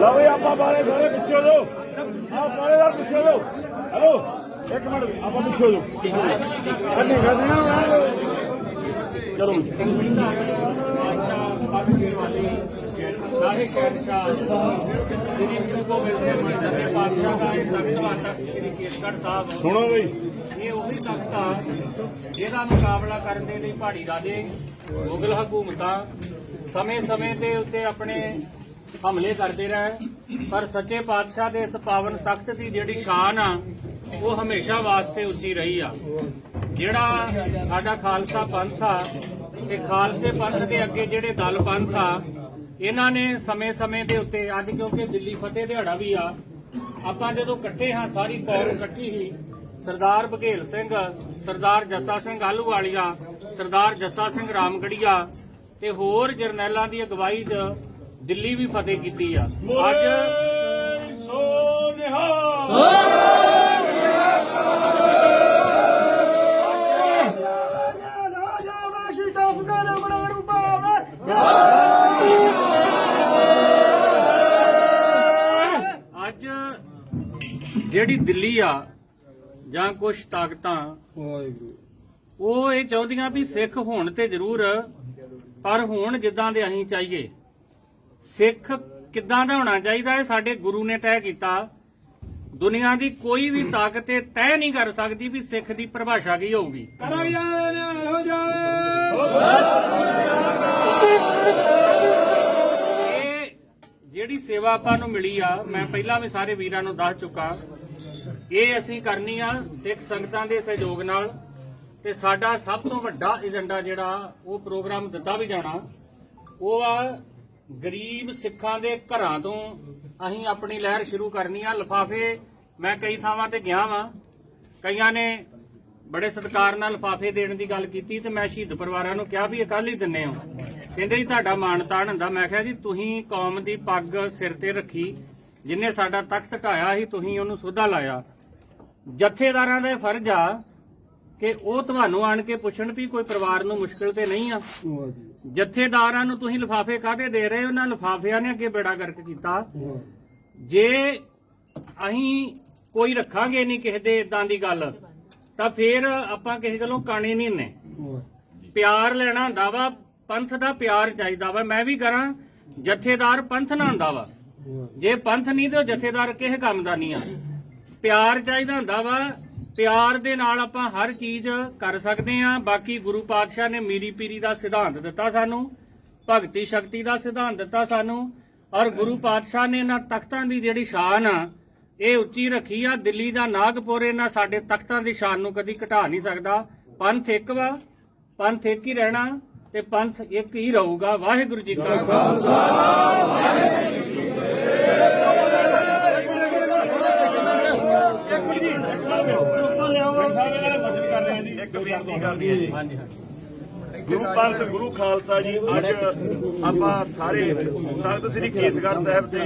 ਲਓ ਆਪਾਂ ਬਾਰੇ ਸਾਰੇ ਪਿੱਛੇ ਹੋ ਜਾਓ। ਆ ਬਾਰੇ ਦਾ ਪਿੱਛੇ ਹੋ ਜਾਓ। ਹਲੋ, ਇੱਕ ਮਿੰਟ ਆਪਾਂ ਪਿੱਛੇ ਹੋ ਜਾਓ। ਕੰਨੀ ਕਰਦੇ ਚਲੋ ਸਾਰੇ ਕਹਿਣਸ਼ਾ ਸ੍ਰੀ ਗੁਰੂ ਗੋਬਿੰਦ ਸਿੰਘ ਜੀ ਪਾਤਸ਼ਾਹ ਦਾ ਇਹ ਤਖਤ ਵਾਟਾ ਸ੍ਰੀ ਕੇਸਗੜ੍ਹ ਸਾਹਿਬ ਸੁਣੋ ਬਈ। ਇਹ ਉਹੀ ਤਖਤ ਆ, ਜਿਹਦਾ ਮੁਕਾਬਲਾ ਕਰਨ ਦੇ ਲਈ ਪਹਾੜੀ ਰਾਜੇ ਮੁਗਲ ਹਕੂਮਤਾਂ ਸਮੇਂ-ਸਮੇਂ ਤੇ ਉੱਤੇ ਆਪਣੇ ਹਮਲੇ ਕਰਦੇ ਰਹੇ। ਪਰ ਸੱਚੇ ਪਾਤਸ਼ਾਹ ਦੇ ਇਸ ਪਾਵਨ ਤਖਤ ਦੀ ਜਿਹੜੀ ਸ਼ਾਨ ਆ, ਉਹ ਹਮੇਸ਼ਾ ਵਾਸਤੇ ਉੱਚੀ ਰਹੀ ਆ। ਜਿਹੜਾ ਸਾਡਾ ਖਾਲਸਾ ਪੰਥ ਆ ਤੇ ਖਾਲਸੇ ਪੰਥ ਦੇ ਅੱਗੇ ਜਿਹੜੇ ਦਲ ਪੰਥ ਆ ਇਹਨਾਂ ਨੇ ਸਮੇਂ-ਸਮੇਂ ਦੇ ਉੱਤੇ ਅੱਜ ਕਿਉਂਕਿ ਦਿੱਲੀ ਫਤਿਹ ਦਿਹਾੜਾ ਵੀ ਆ ਆਪਾਂ ਜਦੋਂ ਇਕੱਠੇ ਹਾਂ ਸਾਰੀ ਕੌਮ ਇਕੱਠੀ ਹੀ ਸਰਦਾਰ ਬਘੇਲ ਸਿੰਘ ਸਰਦਾਰ ਜੱਸਾ ਸਿੰਘ ਆਲੂਵਾਲੀਆ ਸਰਦਾਰ ਜੱਸਾ ਸਿੰਘ ਰਾਮਗੜੀਆ ਤੇ ਹੋਰ ਜਰਨੈਲਾਂ ਦੀ ਅਗਵਾਈ 'ਚ ਦਿੱਲੀ ਵੀ ਫਤਿਹ ਕੀਤੀ ਆ। ਅੱਜ ਸੋ ਨਿਹਾਲ। ਜਿਹੜੀ ਦਿੱਲੀ ਆ ਜਾਂ ਕੁਝ ਤਾਕਤਾਂ ਉਹ ਇਹ ਚਾਹੁੰਦੀਆਂ ਵੀ ਸਿੱਖ ਹੋਣ ਤੇ ਜ਼ਰੂਰ ਪਰ ਹੋਣ ਜਿੱਦਾਂ ਦੇ ਅਸੀਂ ਚਾਹੀਏ। ਸਿੱਖ ਕਿੱਦਾਂ ਦਾ ਹੋਣਾ ਚਾਹੀਦਾ ਇਹ ਸਾਡੇ ਗੁਰੂ ਨੇ ਤੈਅ ਕੀਤਾ। ਦੁਨੀਆ ਦੀ ਕੋਈ ਵੀ ਤਾਕਤ ਇਹ ਤੈਅ ਨਹੀਂ ਕਰ ਸਕਦੀ ਵੀ ਸਿੱਖ ਦੀ ਪਰਿਭਾਸ਼ਾ ਕੀ ਹੋਊਗੀ। ਸੇਵਾ ਆਪਾਂ ਨੂੰ ਮਿਲੀ ਆ, ਮੈਂ ਪਹਿਲਾਂ ਵੀ ਸਾਰੇ ਵੀਰਾਂ ਨੂੰ ਦੱਸ ਚੁੱਕਾ। ਇਹ ਅਸੀਂ ਕਰਨੀ ਆ ਸਿੱਖ ਸੰਗਤਾਂ ਦੇ ਸਹਿਯੋਗ ਨਾਲ ਤੇ ਸਾਡਾ ਸਭ ਤੋਂ ਵੱਡਾ ਏਜੰਡਾ ਜਿਹੜਾ, ਉਹ ਪ੍ਰੋਗਰਾਮ ਦਿੱਤਾ ਵੀ ਜਾਣਾ। ਉਹ ਆ ਗਰੀਬ ਸਿੱਖਾਂ ਦੇ ਘਰਾਂ ਤੋਂ ਅਸੀਂ ਆਪਣੀ ਲਹਿਰ ਸ਼ੁਰੂ ਕਰਨੀ ਆ। ਲਫਾਫੇ ਮੈਂ ਕਈ ਥਾਵਾਂ ਤੇ ਗਿਆ ਵਾਂ। ਕਈਆਂ ਨੇ ਬੜੇ ਸਤਿਕਾਰ ਨਾਲ ਲਫਾਫੇ ਦੇਣ ਦੀ ਗੱਲ ਕੀਤੀ ਤੇ ਮੈਂ ਸ਼ਹੀਦ ਪਰਿਵਾਰਾਂ ਨੂੰ ਕਿਹਾ ਵੀ ਇਹ ਕੱਲ ਹੀ ਦਿੰਨੇ ਹੋ। ਕਹਿੰਦੇ ਜੀ ਤੁਹਾਡਾ ਮਾਣ ਤਾਣ ਹੁੰਦਾ। ਮੈਂ ਕਿਹਾ ਜੀ ਤੁਸੀਂ ਕੌਮ ਦੀ ਪੱਗ ਸਿਰ ਤੇ ਰੱਖੀ ਜਿਨੇ ਸਾਡਾ ਤਖਤ ਢਾਇਆ ਸੀ ਤੁਸੀਂ ਉਹਨੂੰ ਸੋਧਾ ਲਾਇਆ। ਜਥੇਦਾਰਾਂ ਦਾ ਫਰਜ਼ ਆ ਕਿ ਉਹ ਤੁਹਾਨੂੰ ਆਣ ਕੇ ਪੁੱਛਣ ਵੀ ਕੋਈ ਪਰਿਵਾਰ ਨੂੰ ਮੁਸ਼ਕਲ ਤੇ ਨਹੀਂ ਆ। ਜਥੇਦਾਰਾਂ ਨੂੰ ਤੁਸੀਂ ਲਿਫਾਫੇ ਕਾਹਦੇ ਦੇ ਰਹੇ ਉਹਨਾਂ ਲਿਫਾਫਿਆਂ ਨੇ ਅੱਗੇ ਬੇੜਾ ਗਰਕ ਕੀਤਾ। ਜੇ ਅਸੀਂ ਕੋਈ ਰੱਖਾਂਗੇ ਨਹੀਂ ਕਿਸੇ ਦੇ ਇਦਾਂ ਦੀ ਗੱਲ ਤਾਂ ਫੇਰ ਆਪਾਂ ਕਿਸੇ ਗੱਲੋਂ ਕਾਣੇ ਨਹੀਂ ਨੇ। ਪਿਆਰ ਲੈਣਾ ਹੁੰਦਾ ਵਾ ਪੰਥ ਦਾ ਪਿਆਰ ਚਾਹੀਦਾ ਵਾ। ਮੈਂ ਵੀ ਕਰਾਂ, ਜਥੇਦਾਰ ਪੰਥ ਨਾ ਹੁੰਦਾ ਵਾ। ਜੇ ਪੰਥ ਨਹੀਂ ਤੇ ਜਥੇਦਾਰ ਕਿਸੇ ਕੰਮ ਦਾ ਨਹੀਂ ਆ। ਪਿਆਰ ਚਾਹੀਦਾ ਹੁੰਦਾ ਵਾ। ਪਿਆਰ ਦੇ ਨਾਲ ਆਪਾਂ ਹਰ ਚੀਜ਼ ਕਰ ਸਕਦੇ ਆ। ਬਾਕੀ ਗੁਰੂ ਪਾਤਸ਼ਾਹ ਨੇ ਮੀਰੀ ਪੀਰੀ ਦਾ ਸਿਧਾਂਤ ਦਿੱਤਾ ਸਾਨੂੰ, ਭਗਤੀ ਸ਼ਕਤੀ ਦਾ ਸਿਧਾਂਤ ਦਿੱਤਾ ਸਾਨੂੰ, ਔਰ ਗੁਰੂ ਪਾਤਸ਼ਾਹ ਨੇ ਇਹਨਾਂ ਤਖਤਾਂ ਦੀ ਜਿਹੜੀ ਸ਼ਾਨ ਆ, ਇਹ ਉੱਚੀ ਰੱਖੀ ਆ। ਦਿੱਲੀ ਦਾ ਨਾਗਪੁਰ ਇਹਨਾਂ ਸਾਡੇ ਤਖਤਾਂ ਦੀ ਸ਼ਾਨ ਨੂੰ ਕਦੀ ਘਟਾ ਨਹੀਂ ਸਕਦਾ। ਪੰਥ ਇੱਕ ਵਾ, ਪੰਥ ਇੱਕ ਹੀ ਰਹਿਣਾ। ਤੇ ਪੰਥ ਇੱਕ ਹੀ ਰਹੂਗਾ, ਵਾਹਿਗੁਰੂ ਜੀ ਕਾ ਖਾਲਸਾ। ਸਾਰੇ ਜਿਹੜੇ ਬਚਨ ਕਰ ਇੱਕ ਬੇਨਤੀ ਕਰਦੀ ਹੈ ਜੀ ਹਾਂਜੀ ਹਾਂਜੀ ਗੁਰੂ ਪੰਥ, ਗੁਰੂ ਖਾਲਸਾ ਜੀ, ਅੱਜ ਆਪਾਂ ਸਾਰੇ, ਤਖਤ ਸ੍ਰੀ ਕੇਸਗੜ੍ਹ ਸਾਹਿਬ ਦੇ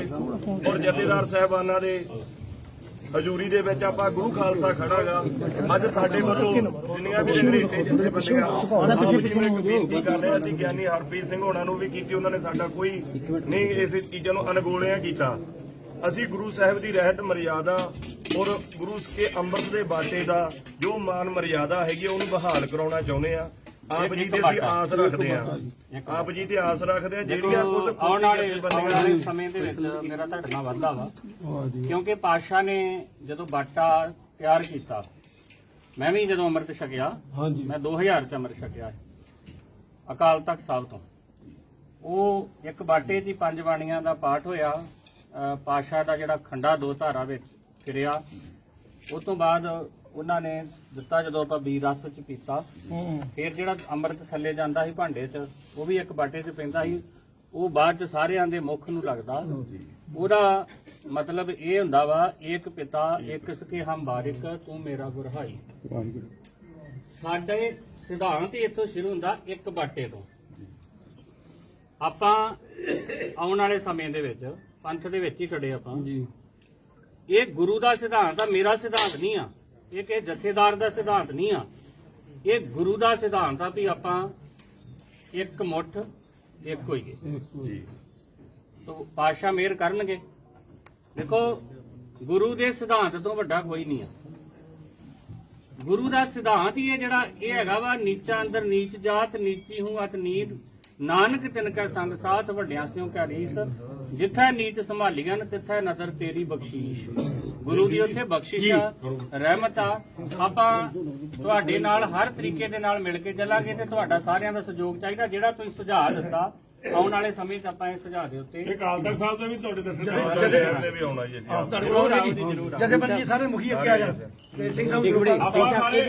ਔਰ ਜਥੇਦਾਰ ਸਾਹਿਬਾਨਾਂ ਦੇ ਹਜ਼ੂਰੀ ਦੇ ਵਿੱਚ ਆਪਾਂ ਗੁਰੂ ਖਾਲਸਾ ਖੜਾਗਾ। ਅੱਜ ਸਾਡੇ ਵੱਲੋਂ ਜਿੰਨੀਆਂ ਵੀ ਅੰਗਰੇਜ਼ੀ ਜਥੇਬੰਦੀਆਂ ਆਪ ਜੀ ਨੂੰ ਇੱਕ ਬੇਨਤੀ ਕਰ ਰਹੇ ਹਾਂ ਅਸੀਂ ਗਿਆਨੀ ਹਰਪ੍ਰੀਤ ਸਿੰਘ ਹੋਣਾ ਨੂੰ ਵੀ ਕੀਤੀ ਉਹਨਾਂ ਨੇ ਸਾਡਾ ਕੋਈ ਨਹੀਂ ਇਸ ਚੀਜ਼ਾਂ ਨੂੰ ਅਨਗੋਲਿਆ ਕੀਤਾ। ਅਸੀਂ ਗੁਰੂ ਸਾਹਿਬ ਦੀ ਰਹਿਤ ਮਰਿਆਦਾ ਔਰ ਗੁਰੂ ਕੇ ਅੰਮ੍ਰਿਤ ਦੇ ਬਾਟੇ ਦਾ ਜੋ ਮਾਨ ਮਰਿਆਦਾ ਹੈਗੀ ਆ, ਉਹਨੂੰ ਬਹਾਲ ਕਰਾਉਣਾ ਚਾਹੁੰਦੇ ਆ। ਆਪ ਜੀ ਤੇ ਅਸੀਂ ਆਸ ਰੱਖਦੇ ਆ ਆਪ ਜੀ ਤੇ ਆਸ ਰੱਖਦੇ ਆ ਜਿਹੜੀਆਂ ਕੁਝ ਆਉਣ ਵਾਲੇ ਆਉਣ ਵਾਲੇ ਸਮੇਂ ਦੇ ਵਿੱਚ ਮੇਰਾ ਤੁਹਾਡੇ ਨਾਲ ਵਾਅਦਾ ਵਾ। ਕਿਉਂਕਿ ਪਾਤਸ਼ਾਹ ਨੇ ਜਦੋਂ ਬਾਟਾ ਤਿਆਰ ਕੀਤਾ ਮੈਂ ਵੀ ਜਦੋਂ ਅੰਮ੍ਰਿਤ ਛਕਿਆ ਮੈਂ 2000 ਚ ਅੰਮ੍ਰਿਤ ਛਕਿਆ। ਅਕਾਲ ਤਖਤ ਸਾਹਿਬ ਤੋਂ। ਉਹ ਇੱਕ ਬਾਟੇ 'ਚ ਹੀ ਪੰਜ ਬਾਣੀਆਂ ਦਾ ਪਾਠ ਹੋਇਆ ਪਾਤਸ਼ਾਹ ਦਾ ਜਿਹੜਾ ਖੰਡਾ ਦੋ ਧਾਰਾ ਵਿੱਚ ਫਿਰਿਆ ਉਸ ਤੋਂ ਬਾਅਦ ਉਹਨਾਂ ਨੇ ਦਿੱਤਾ ਜਦੋਂ ਆਪਾਂ ਬੀਰ ਰਸ ਚ ਪੀਤਾ। ਫਿਰ ਜਿਹੜਾ ਅੰਮ੍ਰਿਤ ਥੱਲੇ ਜਾਂਦਾ ਸੀ ਭਾਂਡੇ 'ਚ ਉਹ ਵੀ ਇੱਕ ਬਾਟੇ 'ਚ ਪੈਂਦਾ ਸੀ। ਉਹ ਬਾਅਦ 'ਚ ਸਾਰਿਆਂ ਦੇ ਮੁਖ ਨੂੰ ਲੱਗਦਾ। ਉਹਦਾ ਮਤਲਬ ਇਹ ਹੁੰਦਾ ਵਾ ਏਕ ਪਿਤਾ ਏਕ ਸਕੇ ਹਮ ਬਾਰਿਕ ਤੂੰ ਮੇਰਾ ਗੁਰਹਾਈ। ਸਾਡੇ ਸਿਧਾਂਤ ਹੀ ਇੱਥੋਂ ਸ਼ੁਰੂ ਹੁੰਦਾ ਇੱਕ ਬਾਟੇ ਤੋਂ। ਆਪਾਂ ਆਉਣ ਵਾਲੇ ਸਮੇਂ ਦੇ ਵਿੱਚ ਪੰਥ ਦੇ ਵਿੱਚ ਹੀ ਖੜੇ ਆਪਾਂ। ਜੀ। ਇਹ ਗੁਰੂ ਦਾ ਸਿਧਾਂਤ ਆ ਮੇਰਾ ਸਿਧਾਂਤ ਨਹੀਂ ਆ। ਇਹ ਕਿ ਜਥੇਦਾਰ ਦਾ ਸਿਧਾਂਤ ਨਹੀਂ ਆ। ਇਹ ਗੁਰੂ ਦਾ ਸਿਧਾਂਤ ਆ ਵੀ ਆਪਾਂ ਇੱਕ ਮੁੱਠ ਇੱਕ ਹੋਈਏ ਜੀ ਤੋ ਪਾਸ਼ਾ ਮੇਰ ਕਰਨਗੇ। ਦੇਖੋ ਗੁਰੂ ਦੇ ਸਿਧਾਂਤ ਤੋਂ ਵੱਡਾ ਕੋਈ ਨਹੀਂ ਆ। ਗੁਰੂ ਦਾ ਸਿਧਾਂਤ ਹੀ ਇਹ ਜਿਹੜਾ ਇਹ ਹੈਗਾ ਵਾ ਨੀਚਾ ਅੰਦਰ ਨੀਚ ਜਾਤ ਨੀਚੀ ਹੂੰ ਅਤ ਨੀਚ ਨਾਨਕ ਤਿਨ ਕੈ ਸੰਗ ਸਾਥ ਵੱਡਿਆਂ ਸਿਓ ਕੈ ਰੀਸ ਜਿੱਥੈ ਨੀਚ ਸੰਭਾਲੀਆਂ ਤਿੱਥੈ ਨਦਰ ਤੇਰੀ ਬਖਸ਼ੀਸ਼। ਗੁਰੂ ਦੀ ਉੱਥੇ ਬਖਸ਼ਿਸ਼ ਆ ਰਹਿਮਤ ਆ ਆਪਾਂ ਤੁਹਾਡੇ ਨਾਲ ਹਰ ਤਰੀਕੇ ਦੇ ਨਾਲ ਮਿਲ ਕੇ ਚੱਲਾਂਗੇ ਤੇ ਤੁਹਾਡਾ ਸਾਰਿਆਂ ਦਾ ਸਹਿਯੋਗ ਚਾਹੀਦਾ ਜਿਹੜਾ ਤੁਸੀਂ ਸੁਝਾਅ ਦਿੱਤਾ ਆਉਣ ਵਾਲੇ ਸਮੇਂ 'ਚ ਆਪਾਂ ਇਹ ਸੁਝਾਅ ਦੇ ਉੱਤੇ ਅਕਾਲ ਤਖਤ ਸਾਹਿਬ ਦਾ ਵੀ ਤੁਹਾਡੇ ਦਰਸ਼ਨ ਨੇ ਵੀ ਆਉਣਾ ਜੀ ਅਸੀਂ ਆਪ। ਜਥੇਬੰਦੀ ਸਾਰੇ ਮੁਖੀ ਅੱਗੇ ਆ ਜਾਣ ਤੇ ਸਿੰਘ ਸਾਹਿਬ ਆਪਾਂ ਸਾਰੇ